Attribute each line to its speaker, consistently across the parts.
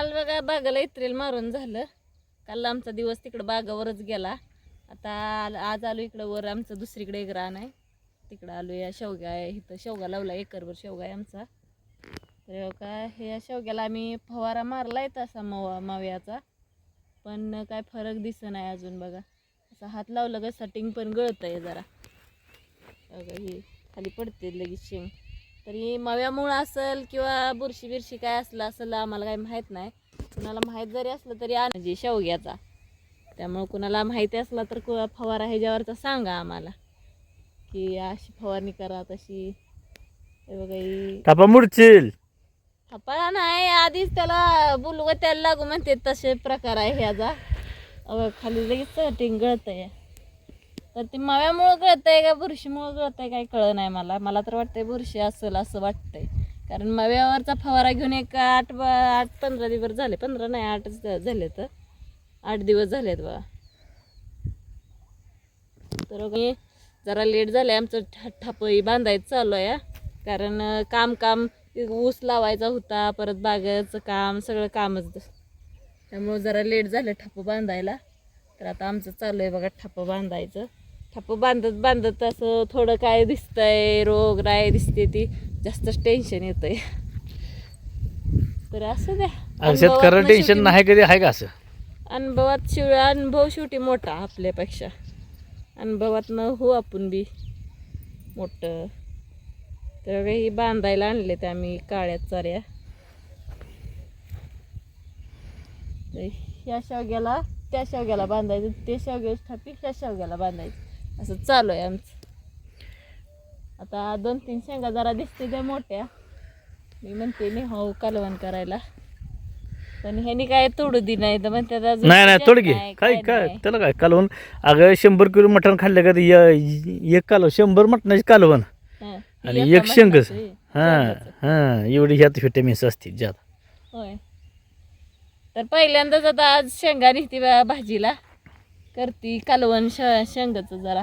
Speaker 1: काल बघा बागाला एप्रिल मारून झालं. काल आमचा दिवस तिकडं बागावरच गेला. आता आल- आज आलो इकडं वर आमचं दुसरीकडे एक रान आहे. तिकडं आलो या शेवगा आहे. इथं शेवगा लावला एकरभर शेवगा आहे आमचा. तर काय हे शेवग्याला आम्ही फवारा मारला आहे तसा मवा माव्याचा. पण काय फरक दिसत नाही अजून बघा. असा हात लावलं का सटिंग पण गळत आहे जरा. बघा ही खाली पडते लगेच शेंग. तरी मव्यामुळं असेल किंवा बुरशी बिरशी काय असलं असेल आम्हाला काही माहीत नाही. कुणाला माहीत जरी असलं तरी आण म्हणजे शेवग्याचा त्यामुळं कुणाला माहिती असला तर कु- फवारा ह्याच्यावरचा सांगा आम्हाला. की अशी फवारणी करा तशी. हे ही.
Speaker 2: मुडचिल
Speaker 1: हपाळा नाही आधीच त्याला बोलव त्याला लागू म्हणते तसे प्रकार आहे ह्याचा. खाली लगेच टिंग गळतंय. तर ते माव्यामुळं कळतंय का बुरशीमुळं कळतंय काय कळ नाही मला. मला तर वाटतंय बुरशी असेल असं वाटतंय. कारण माव्यावरचा फवारा घेऊन एक आठ ब आठ पंधरा दिवस झाले. पंधरा नाही आठच झाले तर आठ दिवस झालेत बा तर जरा लेट झालं आमचं ठा ठपई बांधायचं चालू आहे. कारण काम काम ऊस लावायचा होता. परत बागाचं काम सगळं कामच. त्यामुळं जरा लेट झालं ठप्प बांधायला. तर आता आमचं चालू आहे बघा ठप्प बांधायचं. ठप्प बांधत बांधत असं थोडं काय दिसतंय रोग राय दिसते ती. जास्तच टेन्शन येतंय. तर असं द्या.
Speaker 2: शेतकऱ्याला टेन्शन नाही कधी आहे का असं?
Speaker 1: अनुभवात शिव अनुभव शेवटी मोठा आपल्यापेक्षा. अनुभवातनं हो आपण बी मोठं. तर काही बांधायला आणले ते आम्ही काळ्या चाऱ्या. ह्या शेवग्याला त्या शेवग्याला बांधायचं ते शेवग्याची थापी ह्या शेवग्याला बांधायचं. असं चालू आहे आमचं. आता दोन तीन शेंगा जरा दिसते त्या मोठ्या. मी म्हणते मी हो कालवण करायला. पण ह्यानी काय तोडू दि नाही तर म्हणते
Speaker 2: नाही नाही तोड घे काय
Speaker 1: काय.
Speaker 2: त्याला काय कालवण? अगं शंभर किलो मटण खाल्लं का एक कालवण शंभर मटणाची कालवण. आणि
Speaker 1: एका
Speaker 2: शेंगच.
Speaker 1: मटणाचं,
Speaker 2: हां. हां एवढी ह्यात व्हिटॅमिन्स असतील ज्यात.
Speaker 1: होय. तर पहिल्यांदाच आता आज शेंगा निघती बा भाजीला. करती कालवण श शेंगाचं जरा.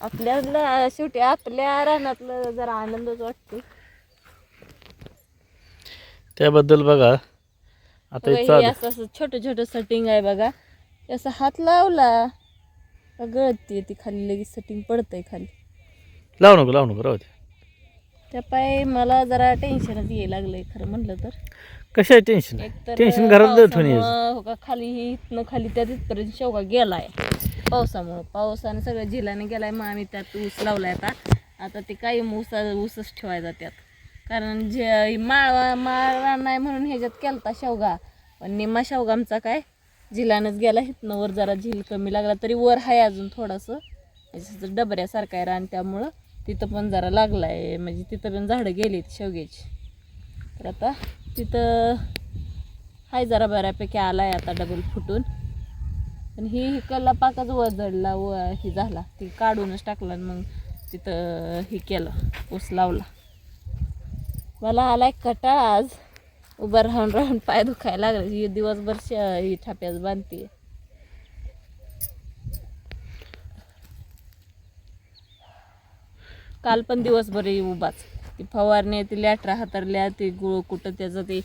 Speaker 1: आपल्याला शेवटी आपल्या रानातलं जरा आनंदच वाटतो
Speaker 2: त्याबद्दल बघा. आता
Speaker 1: बघा,
Speaker 2: हे
Speaker 1: हे
Speaker 2: चालू.
Speaker 1: असं असं छोटं छोटं सटिंग आहे बघा. हे असं हात लावला का गळती ती खाली लगेच सटिंग पडतंय खाली.
Speaker 2: लावू नको लावू नको राहू दे.
Speaker 1: त्या पाय मला जरा टेन्शनच यायला लागलंय खरं म्हणलं तर.
Speaker 2: कशा टेन्शन टेन्शन घरात ठेवून
Speaker 1: हो का खाली ही इथनं खाली त्या तिथपर्यंत शेवगा गेलाय. पावसामुळं. पावसाने सगळं झिलाने गेलाय मग आम्ही त्यात ऊस लावलाय आता. आता ते काही ऊसा ऊसच ठेवायचा त्यात. कारण जे माळ माळा नाही म्हणून ह्याच्यात केलता शेवगा. पण निम्मा शेवगा आमचा काय? झिलानच गेला. इथनं वर जरा झील कमी लागला तरी वर आहे अजून थोडंसं. याचं डबऱ्यासारखं आहे रान त्यामुळं. तिथं पण जरा लागलाय. म्हणजे तिथं पण झाडं गेलीत शेवग्याची. तर आता तिथं हाय जरा बऱ्यापैकी आला आहे आता डबल फुटून. पण ही हिकलला पाकच वजडला व ही झाला. ती काढूनच टाकला आणि मग तिथं हे केलं ऊस लावला. मला आला एक कटा आज. उभं राहून राहून पाय दुखायला लागले. ही दिवसभर श ही ठाप्याच बांधते काल पण दिवसभर उभाच. ती फवारणी ती लॅटरा हातरल्या ती गुळ कुठं त्याचं ते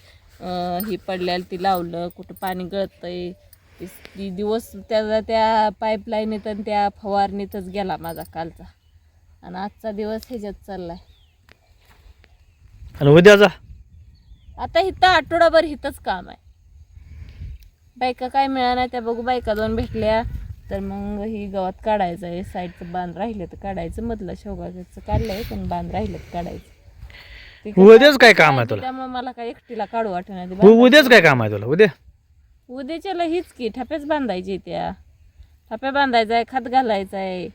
Speaker 1: ही पडल्याला ती लावलं कुठं पाणी गळतंय. ती ती दिवस त्याचा त्या पाईपलाईनीत आणि त्या फवारणीतच गेला माझा कालचा. आणि आजचा दिवस ह्याच्यात चाललाय.
Speaker 2: आणि उद्या जा
Speaker 1: आता इथं आठवडाभर इथंच काम आहे. बायका काय मिळाल्या नाही त्या बघू बायका दोन भेटल्या तर मग ही गवत काढायचं आहे साईडचं बांध राहिलं तर काढायचं मधलं शेवगाचं काढलंय पण बांध राहिलं तर काढायचं.
Speaker 2: उद्याच काय काम आहे तुला?
Speaker 1: त्यामुळे मला काय एकटीला काढू वाटणार
Speaker 2: उ- उद्याच काय काम आहे तुला? उद्या?
Speaker 1: उद्याच्याला हीच की ठप्याच बांधायची त्या. ठप्या बांधायचा आहे खत घालायचं आहे.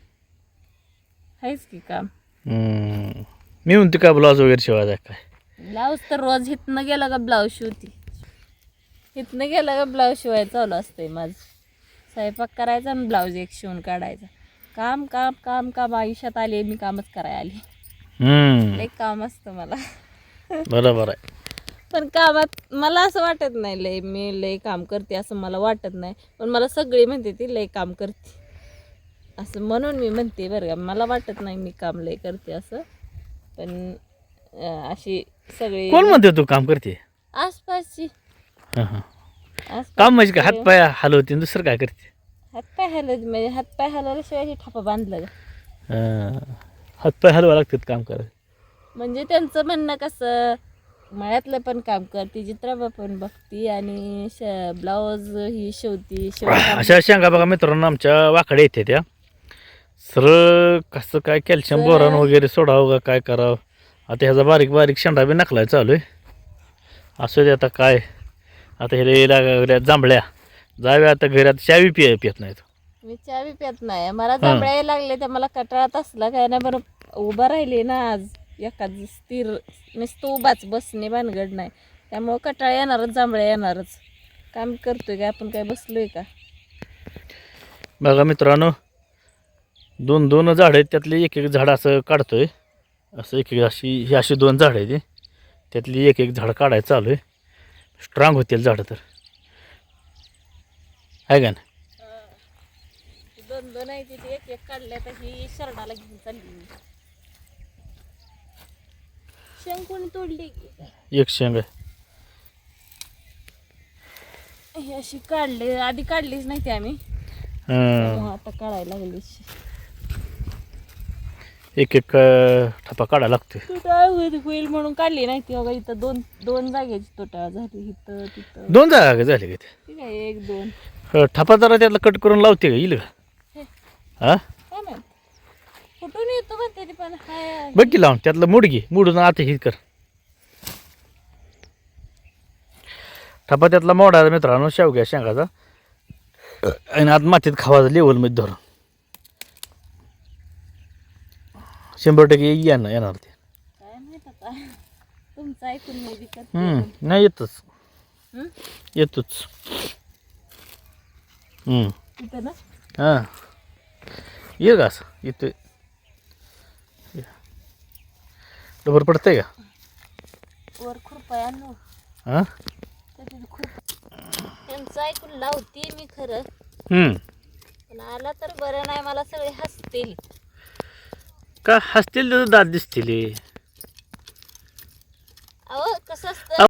Speaker 1: आहेच की काम.
Speaker 2: हम्म. मी म्हणते का ब्लाऊज वगैरे शिवायचा आहे काय?
Speaker 1: ब्लाऊज तर रोज हिथनं गेलं का ब्लाऊज शिवती. हिथनं गेलं का ब्लाऊज शिवायचं चालू असतंय माझं. स्वयंपाक करायचा आणि ब्लाऊज एक शिवून काढायचा. काम काम काम काम आयुष्यात आले मी कामच करायला आली लई काम असतं मला.
Speaker 2: बरोबर आहे.
Speaker 1: पण कामात मला असं वाटत नाही लय मी लय काम करते असं मला वाटत नाही. पण मला सगळी म्हणते ती लय काम करते. असं म्हणून मी म्हणते बरं का मला वाटत नाही मी काम लय करते असं. पण अं, अशी सगळी
Speaker 2: कोण म्हणते तू काम करते?
Speaker 1: आसपासची.
Speaker 2: हां हां. काम म्हणजे काय?
Speaker 1: करते.
Speaker 2: हातपाय हलवते आणि दुसरं काय करते?
Speaker 1: हातपाय हलत म्हणजे हातपाय हलवल्याशिवाय हे ठपा बांधलं का?
Speaker 2: हां. हातपाय हलवा लागतात काम करायला.
Speaker 1: म्हणजे त्यांचं म्हणणं कसं मळ्यातलं पण काम करते चित्राबा पण बघती आणि श ब्लाऊज ही शिवती शिवकाम
Speaker 2: अशा शेंगा बघा मित्रांनो आमच्या वाकडे येते त्या. सरळ कसं काय कॅल्शियम
Speaker 1: सरळ.
Speaker 2: बोरान वगैरे सोडावं का काय करावं? आता ह्याचा बारीक बारीक शेंडा बी नकलाय चालू आहे. असू दे आता काय. आता ह्याला लागल्या जांभळ्या. जाव्या आता घरी आता चावी पिय पित नाहीत.
Speaker 1: मी चहा बी पित नाही. मला जांभळ्या लागले तर मला कटाळात असला काय नाही बरं. उभा राहिले ना आज. एखाद स्थिर नुसतं उभाच बसणे भानगड नाही. त्यामुळं कटाळा येणारच जांभळ्या येणारच. काम करतोय का? आपण काय बसलोय का?
Speaker 2: बघा मित्रांनो दोन दोन झाडं आहेत. त्यातली एक एक झाड असं काढतोय. असं एक एक अशी ही अशी दोन झाडं आहेत. त्यातली एक एक झाड काढायचं चालू आहे. स्ट्रॉंग होतील झाडं तर. आहे का ना
Speaker 1: दोन दोन आहे तिथे. एक एक काढल्या तर ही शरणाला घेऊन चालली मी. शेंग कोणी तोडली की? काय?
Speaker 2: एक शेंग आहे.
Speaker 1: ही अशी काढली. आधी काढलीच नाही ती आम्ही
Speaker 2: हं.
Speaker 1: आता काढायला लागली.
Speaker 2: एक एक अं, ठपा काढायला
Speaker 1: तुटाळ होईल होईल म्हणून काढली नाही ती बघा इथं दोन दोन जागेची तुटाळ झाली. इथं तिथं.
Speaker 2: दोन जागा झाले का ते
Speaker 1: ठीक आहे एक दोन.
Speaker 2: अं, ठपा जरा त्यातला कट करून लावते का? येईल का?
Speaker 1: हे,
Speaker 2: हा
Speaker 1: माहीत? कुठून येतो पण तरी पण हाय
Speaker 2: बघ की लावून त्यातलं मुड घे. मुडून आता हे कर. ठपा त्यातला मोडा मित्रांनो शेवग्या शेंगाचा. आणि आत मातीत खावाचा लेवलमध्ये धरून शंभर टक्के येणार येणार ते.
Speaker 1: काय माहीत आता? तुमचं ऐकून मी बी करते.
Speaker 2: हम्म,
Speaker 1: पण.
Speaker 2: नाही येतच.
Speaker 1: हं?
Speaker 2: येतोच. हम्म,
Speaker 1: ना?
Speaker 2: हां. येईल का असं. येतोय डबर पडतंय का?
Speaker 1: वर खुरपाय आणू
Speaker 2: हां?
Speaker 1: त्याची खुरप. त्यांचं ऐकून लावते मी खरं.
Speaker 2: हम्म.
Speaker 1: पण आला तर बरं नाही मला सगळे हसतील.
Speaker 2: का हसतील तर दात दिसतील.